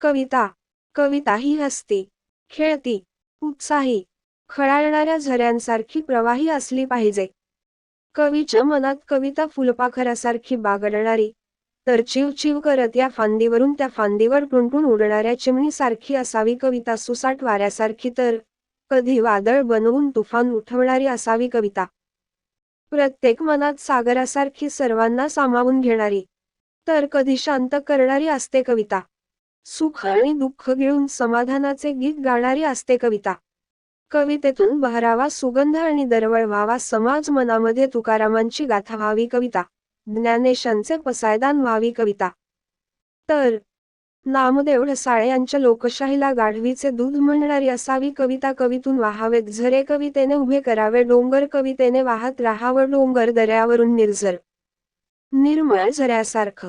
कविता. कविता ही हसती खेळती उत्साही खळाळणाऱ्या झऱ्यांसारखी प्रवाही असली पाहिजे. कवीच्या मनात कविता फुलपाखरासारखी बागडणारी तर चिवचिव करत या फांदीवरून त्या फांदीवर टुणटुण उडणाऱ्या चिमणीसारखी असावी कविता सुसाट वाऱ्यासारखी तर कधी वादळ बनवून तुफान उठवणारी असावी कविता. प्रत्येक मनात सागरासारखी सर्वांना सामावून घेणारी तर कधी शांत करणारी असते कविता. सुख आणि दुःख घेऊन समाधानाचे गीत गाणारी असते कविता. कवितेतून बहरावा सुगंध आणि दरवळ व्हावा समाज मनामध्ये तुकारामांची गाथा व्हावी कविता. ज्ञानेशांचे पसायदान व्हावी कविता. तर नामदेव ढसाळे यांच्या लोकशाहीला गाढवीचे दूध म्हणणारी असावी कविता कवीतून वाहावेत झरे कवितेने उभे करावे डोंगर कवितेने वाहत राहावं डोंगर दर्यावरून निर्झर. निर्मळ झऱ्यासारखं.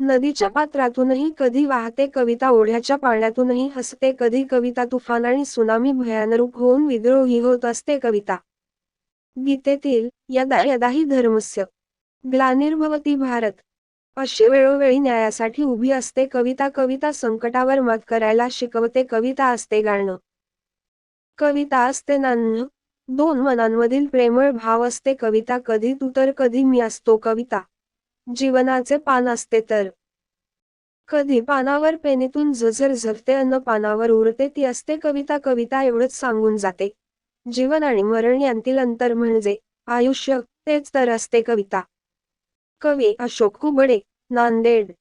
नदीच्या पात्रातूनही कधी वाहते कविता ओढ्याच्या पाण्यातूनही हसते कधी कविता तुफान आणि सुनामी भयानरूप होऊन विद्रोही होत असते कविता. गीतेतील यदा यदाही धर्मस्य. ग्लानिर्भवती भारत. अशी वेळोवेळी न्यायासाठी उभी असते कविता कविता संकटावर मत करायला शिकवते कविता असते गाणं. कविता असते नान्न दोन मनांमधील प्रेमळ भाव असते कविता कधी तू तर कधी मी असतो कविता. जीवनाचे पान असते तर. कधी पानावर पेनीतून झझर झरते अन्न पानावर उरते ती असते कविता कविता एवढंच सांगून जाते. जीवन आणि मरण यांतील अंतर म्हणजे आयुष्य तेच तर असते कविता. कवी अशोक कुबडे नांदेड.